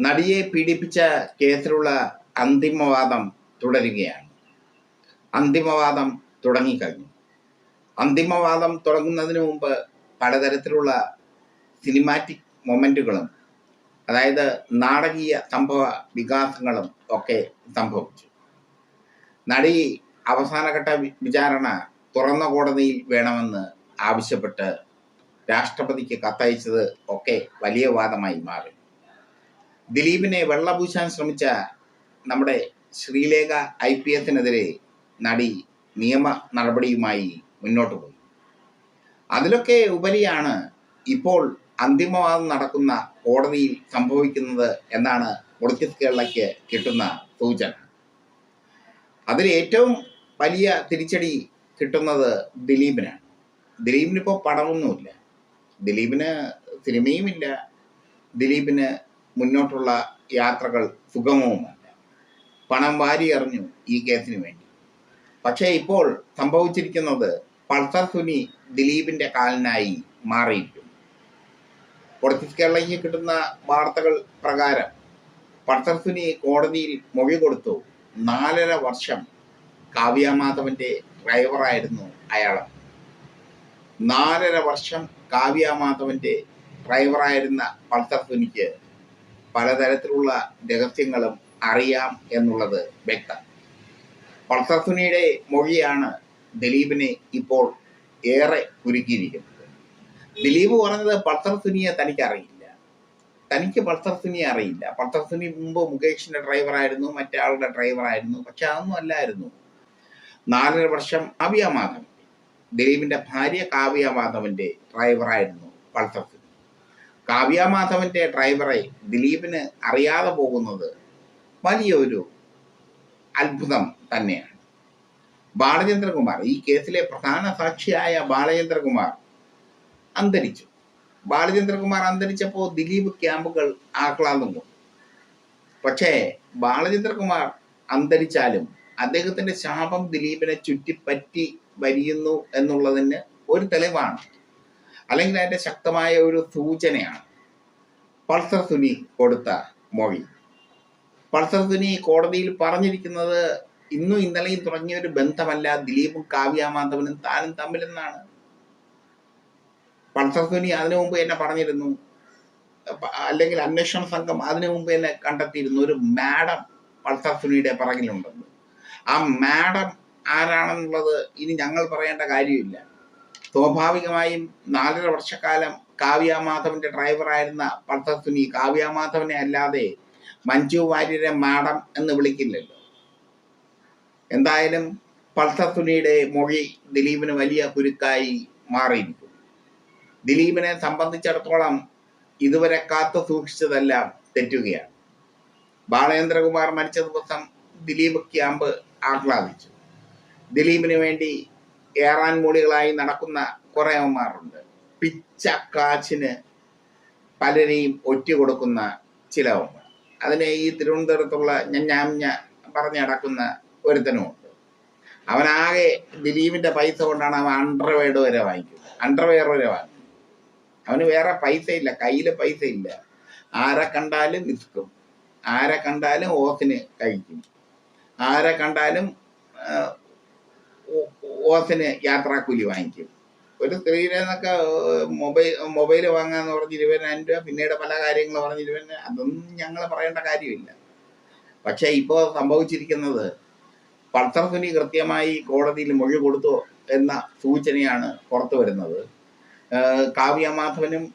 നടിയെ പീഡിപ്പിച്ച കേസിലുള്ള അന്തിമവാദം തുടരുകയാണ്. അന്തിമവാദം തുടങ്ങിക്കഴിഞ്ഞു. അന്തിമവാദം തുടങ്ങുന്നതിന് മുമ്പ് പലതരത്തിലുള്ള സിനിമാറ്റിക് മൊമെന്റുകളും അതായത് നാടകീയ സംഭവ വികാസങ്ങളും ഒക്കെ സംഭവിച്ചു. നടി അവസാനഘട്ട വിചാരണ തുറന്ന കോടതിയിൽ വേണമെന്ന് ആവശ്യപ്പെട്ട് രാഷ്ട്രപതിക്ക് കത്തയച്ചത് ഒക്കെ വലിയ വാദമായി മാറി. ദിലീപിനെ വെള്ളപൂശാൻ ശ്രമിച്ച നമ്മുടെ ശ്രീലേഖ ഐ പി എസിനെതിരെ നടി നിയമ നടപടിയുമായി മുന്നോട്ട് പോയി. അതിലൊക്കെ ഉപരിയാണ് ഇപ്പോൾ അന്തിമവാദം നടക്കുന്ന കോടതിയിൽ സംഭവിക്കുന്നത് എന്നാണ് പൊളിറ്റിക്സ് കേരളയ്ക്ക് കിട്ടുന്ന സൂചന. അതിൽ ഏറ്റവും വലിയ തിരിച്ചടി കിട്ടുന്നത് ദിലീപിനാണ്. ദിലീപിനിപ്പോൾ പണമൊന്നുമില്ല ദിലീപിന് സിനിമയുമില്ല. ദിലീപിന് മുന്നോട്ടുള്ള യാത്രകൾ സുഗമവുമല്ല. പണം വാരി എറിഞ്ഞു ഈ കേസിന് വേണ്ടി. പക്ഷേ ഇപ്പോൾ സംഭവിച്ചിരിക്കുന്നത് പൾസർ സുനി ദിലീപിന്റെ കാലിനായി മാറിയിരിക്കുന്നു. പൊളിറ്റിക്സ് കേരളയ്ക്ക് കിട്ടുന്ന വാർത്തകൾ പ്രകാരം പൾസർ സുനി കോടതിയിൽ മൊഴി കൊടുത്തു. നാലര വർഷം കാവ്യ മാധവന്റെ ഡ്രൈവറായിരുന്നു അയാൾ. നാലര വർഷം കാവ്യ മാധവന്റെ ഡ്രൈവറായിരുന്ന പൾസർ സുനിക്ക് പലതരത്തിലുള്ള രഹസ്യങ്ങളും അറിയാം എന്നുള്ളത് വ്യക്തം. പൾസർ സുനിയുടെ മൊഴിയാണ് ദിലീപിനെ ഇപ്പോൾ ഏറെ കുരുക്കിയിരിക്കുന്നത്. ദിലീപ് പറഞ്ഞത് പൾസർസുനിയെ തനിക്ക് അറിയില്ല തനിക്ക് പൾസർസുനിയെ അറിയില്ല. പൾസർസുനി മുമ്പ് മുകേഷിന്റെ ഡ്രൈവറായിരുന്നു മറ്റാളുടെ ഡ്രൈവറായിരുന്നു പക്ഷെ അതൊന്നും അല്ലായിരുന്നു. നാലര വർഷം കാവ്യ മാധവൻ ദിലീപിന്റെ ഭാര്യ കാവ്യ മാധവന്റെ ഡ്രൈവറായിരുന്നു പൾസർ സുനി കാവ്യ മാധവന്റെ ഡ്രൈവറെ ദിലീപിന് അറിയാതെ പോകുന്നത് വലിയൊരു അത്ഭുതം തന്നെയാണ്. ബാലചന്ദ്രകുമാർ ഈ കേസിലെ പ്രധാന സാക്ഷിയായ ബാലചന്ദ്രകുമാർ അന്തരിച്ചു. ബാലചന്ദ്രകുമാർ അന്തരിച്ചപ്പോൾ ദിലീപ് ക്യാമ്പുകൾ ആഹ്ലാദം കൊണ്ടു പക്ഷേ ബാലചന്ദ്രകുമാർ അന്തരിച്ചാലും അദ്ദേഹത്തിന്റെ ശാപം ദിലീപിനെ ചുറ്റിപ്പറ്റി വരിയുന്നു എന്നുള്ളതിന് ഒരു തെളിവാണ്. അല്ലെങ്കിൽ അതിന്റെ ശക്തമായ ഒരു സൂചനയാണ്. പൾസർ സുനി കൊടുത്ത മൊഴി. പൾസർ സുനി കോടതിയിൽ പറഞ്ഞിരിക്കുന്നത് ഇന്നും ഇന്നലെയും തുടങ്ങിയ ഒരു ബന്ധമല്ല. ദിലീപും കാവ്യ മാധവനും താനും തമ്മിലെന്നാണ്. പൾസർ സുനി അതിനു മുമ്പ് എന്നെ പറഞ്ഞിരുന്നു. അല്ലെങ്കിൽ അന്വേഷണ സംഘം അതിനു മുമ്പ് എന്നെ കണ്ടെത്തിയിരുന്നു. ഒരു മാഡം പൾസർ സുനിയുടെ പിറകിലുണ്ടെന്ന്. ആ മാഡം ആരാണെന്നുള്ളത് ഇനി ഞങ്ങൾ പറയേണ്ട കാര്യമില്ല. സ്വാഭാവികമായും നാലര വർഷക്കാലം കാവ്യ മാധവന്റെ ഡ്രൈവറായിരുന്ന കാവ്യാമാധവനെ കാവ്യ മാധവനെ അല്ലാതെ മഞ്ജു വാര്യരെ മാഡം എന്ന് വിളിക്കില്ലല്ലോ. എന്തായാലും പൾസർ മൊഴി ദിലീപിന് വലിയ കുരുക്കായി മാറിയിരിക്കും ദിലീപിനെ സംബന്ധിച്ചിടത്തോളം ഇതുവരെ കാത്തു സൂക്ഷിച്ചതെല്ലാം തെറ്റുകയാണ്. ബാലേന്ദ്രകുമാർ മരിച്ച ദിവസം ദിലീപ് ക്യാമ്പ് ആഹ്ലാദിച്ചു. ദിലീപിന് വേണ്ടി ഏറാൻ മൂളികളായി നടക്കുന്ന കുറെ അമ്മമാരുണ്ട് പിച്ച കാച്ചിന് പലരെയും ഒറ്റ കൊടുക്കുന്ന ചില അമ്മ അതിനെ ഈ തിരുവനന്തപുരത്തുള്ള ഞഞ്ഞാമ്ഞ പറഞ്ഞു നടക്കുന്ന ഒരുത്തനുമുണ്ട് അവനാകെ ദിലീപിന്റെ പൈസ കൊണ്ടാണ് അവൻ അണ്ടർവെയർ വരെ വാങ്ങിക്കുന്നത്. അണ്ടർവെയർ വരെ വാങ്ങിക്കുന്നത്. അവന് വേറെ പൈസ ഇല്ല കയ്യിൽ പൈസ ഇല്ല ആരെ കണ്ടാലും വിസ്കും ആരെ കണ്ടാലും ഓസിന് കഴിക്കും. ആരെ കണ്ടാലും ആ, ഓ- ഓസിന് യാത്രാക്കൂലി വാങ്ങിക്കും. ഒരു സ്ത്രീയുടെ എന്നൊക്കെ മൊബൈൽ മൊബൈൽ വാങ്ങാന്ന് പറഞ്ഞ് ഇരുപതിനായിരം രൂപ പിന്നീട് പല കാര്യങ്ങൾ പറഞ്ഞ് ഇരുപതിന് അതൊന്നും ഞങ്ങൾ പറയേണ്ട കാര്യമില്ല. പക്ഷെ ഇപ്പോൾ സംഭവിച്ചിരിക്കുന്നത് പത്രസുനി കൃത്യമായി കോടതിയിൽ മൊഴി കൊടുത്തു എന്ന സൂചനയാണ് പുറത്തു വരുന്നത്. കാവ്യമാധവനും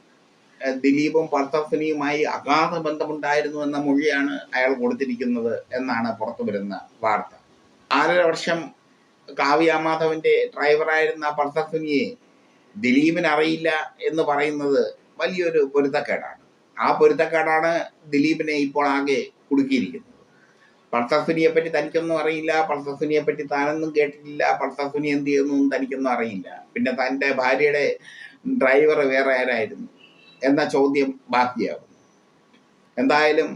ദിലീപും പത്രസുനിയുമായി അഗാധ ബന്ധമുണ്ടായിരുന്നു എന്ന മൊഴിയാണ് അയാൾ കൊടുത്തിരിക്കുന്നത് എന്നാണ് പുറത്തു വരുന്ന വാർത്ത. ആറര വർഷം കാവ്യ മാധവന്റെ ഡ്രൈവറായിരുന്ന പൾസർ സുനിയെ ദിലീപിന് അറിയില്ല എന്ന് പറയുന്നത് വലിയൊരു പൊരുത്തക്കേടാണ്. ആ പൊരുത്തക്കേടാണ് ദിലീപിനെ ഇപ്പോൾ ആകെ കുടുക്കിയിരിക്കുന്നത്. പൾസർ സുനിയെ പറ്റി തനിക്കൊന്നും അറിയില്ല പൾസർ പറ്റി താനൊന്നും കേട്ടിട്ടില്ല പൾസർ സുനി എന്ത് ചെയ്യുന്നു തനിക്കൊന്നും അറിയില്ല. പിന്നെ തന്റെ ഭാര്യയുടെ ഡ്രൈവർ വേറെ ആരായിരുന്നു എന്ന ചോദ്യം ബാക്കിയാകും. എന്തായാലും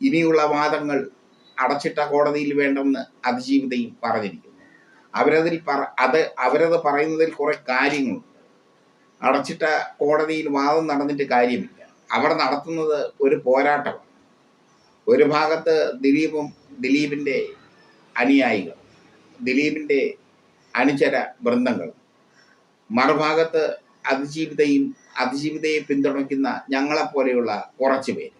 ഇനിയുള്ള വാദങ്ങൾ അടച്ചിട്ട കോടതിയിൽ വേണ്ടെന്ന് അതിജീവിതയും പറഞ്ഞിരിക്കുന്നു. അവരതിൽ പറ അത് അവരത് പറയുന്നതിൽ കുറെ കാര്യങ്ങളുണ്ട് അടച്ചിട്ട കോടതിയിൽ വാദം നടന്നിട്ട് കാര്യമില്ല. അവർ നടത്തുന്നത് ഒരു പോരാട്ടമാണ്. ഒരു ഭാഗത്ത് ദിലീപും ദിലീപിന്റെ അനുയായികൾ ദിലീപിന്റെ അനുചര വൃന്ദങ്ങൾ മറുഭാഗത്ത് അതിജീവിതയും അതിജീവിതയെ പിന്തുണയ്ക്കുന്ന ഞങ്ങളെപ്പോലെയുള്ള കുറച്ച് പേര്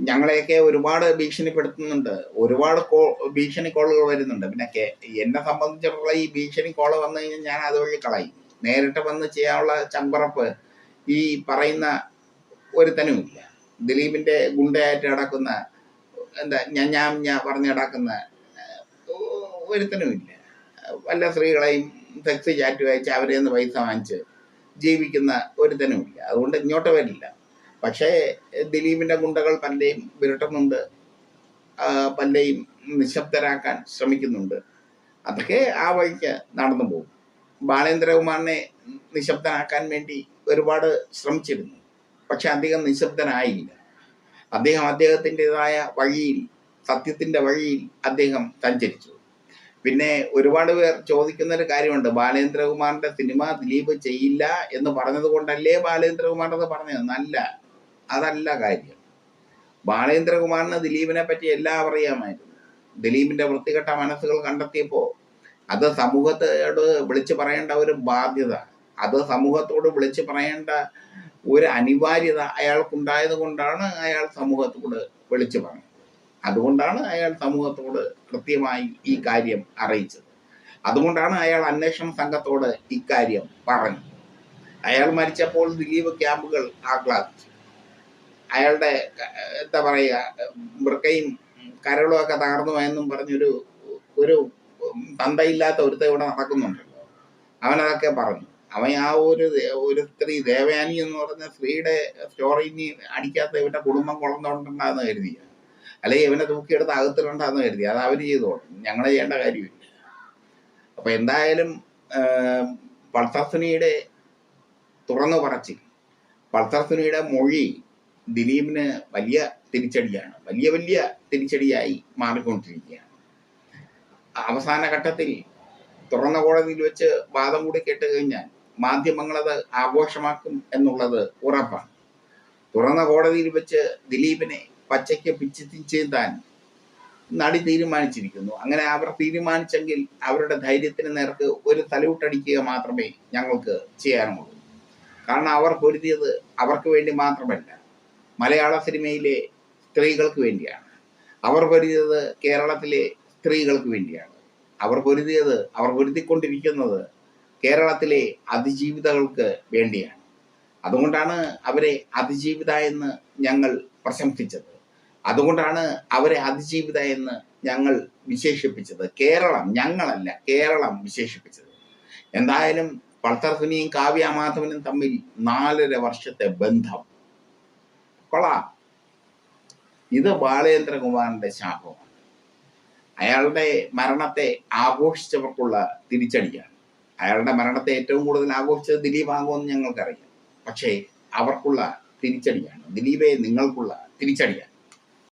ഞങ്ങളെയൊക്കെ ഒരുപാട് ഭീഷണിപ്പെടുത്തുന്നുണ്ട്. ഒരുപാട് കോ ഭീഷണി കോളുകൾ വരുന്നുണ്ട്. പിന്നെ കെ- എന്നെ സംബന്ധിച്ചിടത്തോളം ഈ ഭീഷണി കോൾ വന്നു കഴിഞ്ഞാൽ ഞാൻ അതുവഴി കളയും. നേരിട്ട് വന്ന് ചെയ്യാനുള്ള ചമ്പറപ്പ് ഈ പറയുന്ന ഒരുത്തനുമില്ല. ദിലീപിന്റെ ഗുണ്ടയായിട്ട് നടക്കുന്ന എന്താ ഞാൻ ഞാൻ ഞാൻ പറഞ്ഞ് നടക്കുന്ന ഒരുത്തനുമില്ല. വല്ല സ്ത്രീകളെയും സെക്സ് ചാറ്റ് വായിച്ച് അവരെ നിന്ന് പൈസ വാങ്ങിച്ച് ജീവിക്കുന്ന ഒരുത്തനുമില്ല. അതുകൊണ്ട് ഇങ്ങോട്ട് വരില്ല. പക്ഷേ ദിലീപിന്റെ ഗുണ്ടകൾ പലരെയും വിരട്ടുന്നുണ്ട്. പലരെയും നിശബ്ദരാക്കാൻ ശ്രമിക്കുന്നുണ്ട്. അതൊക്കെ ആ വഴിക്ക് നടന്നു പോകും. ബാലേന്ദ്രകുമാറിനെ നിശബ്ദനാക്കാൻ വേണ്ടി ഒരുപാട് ശ്രമിച്ചിരുന്നു. പക്ഷെ അധികം നിശബ്ദനായില്ല. അദ്ദേഹം അദ്ദേഹത്തിന്റെതായ വഴിയിൽ സത്യത്തിന്റെ വഴിയിൽ അദ്ദേഹം സഞ്ചരിച്ചു. പിന്നെ ഒരുപാട് പേർ ചോദിക്കുന്ന ഒരു കാര്യമുണ്ട്. ബാലേന്ദ്രകുമാറിന്റെ സിനിമ ദിലീപ് ചെയ്യില്ല എന്ന് പറഞ്ഞത് കൊണ്ടല്ലേ ബാലേന്ദ്രകുമാർ പറഞ്ഞത്? നല്ല അതല്ല കാര്യം. ബാലേന്ദ്രകുമാറിന് ദിലീപിനെ പറ്റി എല്ലാം അറിയാമായിരുന്നു. ദിലീപിന്റെ വൃത്തികെട്ട മനസ്സുകൾ കണ്ടെത്തിയപ്പോൾ അത് സമൂഹത്തോട് വിളിച്ചു പറയേണ്ട ഒരു ബാധ്യത അത് സമൂഹത്തോട് വിളിച്ചു പറയേണ്ട ഒരു അനിവാര്യത അയാൾക്കുണ്ടായത് കൊണ്ടാണ് അയാൾ സമൂഹത്തോട് വിളിച്ചു പറഞ്ഞത്. അതുകൊണ്ടാണ് അയാൾ സമൂഹത്തോട് കൃത്യമായി ഈ കാര്യം അറിയിച്ചത്. അതുകൊണ്ടാണ് അയാൾ അന്വേഷണ സംഘത്തോട് ഇക്കാര്യം പറഞ്ഞത്. അയാൾ മരിച്ചപ്പോൾ ദിലീപ് ക്യാമ്പുകൾ ആക്ലാദിച്ചു അയാളുടെ എന്താ പറയുക വൃക്കയും കരളും ഒക്കെ തകർന്നു എന്നും പറഞ്ഞൊരു ഒരു തന്തയില്ലാത്ത ഒരുത്ത ഇവിടെ നടക്കുന്നുണ്ടല്ലോ. അവനതൊക്കെ പറഞ്ഞു. അവൻ ആ ഒരു ഒരു സ്ത്രീ ദേവയാനി എന്ന് പറഞ്ഞ സ്ത്രീയുടെ സ്റ്റോറി ഇനി അടിക്കാത്ത ഇവന്റെ കുടുംബം കൊള്ളുന്നുണ്ടെന്നാന്ന് കരുതിയ അല്ലെങ്കിൽ ഇവനെ തൂക്കിയെടുത്ത് അകത്തിലുണ്ടാന്ന് കരുതി. അത് അവർ ചെയ്തോളും. ഞങ്ങൾ ചെയ്യേണ്ട കാര്യമില്ല. അപ്പൊ എന്തായാലും പൾസർസുനിയുടെ തുറന്നു പറച്ചിൽ പൾസർസുനിയുടെ മൊഴി ദിലീപിന് വലിയ തിരിച്ചടിയാണ്. വലിയ വലിയ തിരിച്ചടിയായി മാറിക്കൊണ്ടിരിക്കുകയാണ്. അവസാന ഘട്ടത്തിൽ തുറന്ന കോടതിയിൽ വെച്ച് വാദം കൂടി കേട്ട് കഴിഞ്ഞാൽ മാധ്യമങ്ങളത് ആഘോഷമാക്കും എന്നുള്ളത് ഉറപ്പാണ്. തുറന്ന കോടതിയിൽ വെച്ച് ദിലീപിനെ പച്ചയ്ക്ക് പിച്ചത്തി ചെയ്താൻ നടി തീരുമാനിച്ചിരിക്കുന്നു. അങ്ങനെ അവർ തീരുമാനിച്ചെങ്കിൽ അവരുടെ ധൈര്യത്തിന് നേർക്ക് ഒരു തലവിട്ടടിക്കുക മാത്രമേ ഞങ്ങൾക്ക് ചെയ്യാനുള്ളൂ. കാരണം അവർ പൊരുതിയത് അവർക്ക് വേണ്ടി മാത്രമല്ല. മലയാള സിനിമയിലെ സ്ത്രീകൾക്ക് വേണ്ടിയാണ്. അവർ പൊരുതിയത് കേരളത്തിലെ സ്ത്രീകൾക്ക് വേണ്ടിയാണ്. അവർ പൊരുതിയത് അവർ പൊരുതിക്കൊണ്ടിരിക്കുന്നത് കേരളത്തിലെ അതിജീവിതകൾക്ക് വേണ്ടിയാണ്. അതുകൊണ്ടാണ് അവരെ അതിജീവിത എന്ന് ഞങ്ങൾ പ്രശംസിച്ചത്. അതുകൊണ്ടാണ് അവരെ അതിജീവിത എന്ന് ഞങ്ങൾ വിശേഷിപ്പിച്ചത്. കേരളം ഞങ്ങളല്ല കേരളം വിശേഷിപ്പിച്ചത്. എന്തായാലും പൾസർ സുനിയും കാവ്യ മാധവനും തമ്മിൽ നാലര വർഷത്തെ ബന്ധം കൊള്ളാം. ഇത് ബാലേന്ദ്രകുമാറിന്റെ ശാപമാണ്. അയാളുടെ മരണത്തെ ആഘോഷിച്ചവർക്കുള്ള തിരിച്ചടിയാണ്. അയാളുടെ മരണത്തെ ഏറ്റവും കൂടുതൽ ആഘോഷിച്ചത് ദിലീപ് ആകുമെന്ന് ഞങ്ങൾക്കറിയാം. പക്ഷേ അവർക്കുള്ള തിരിച്ചടിയാണ്. ദിലീപെ നിങ്ങൾക്കുള്ള തിരിച്ചടിയാണ്.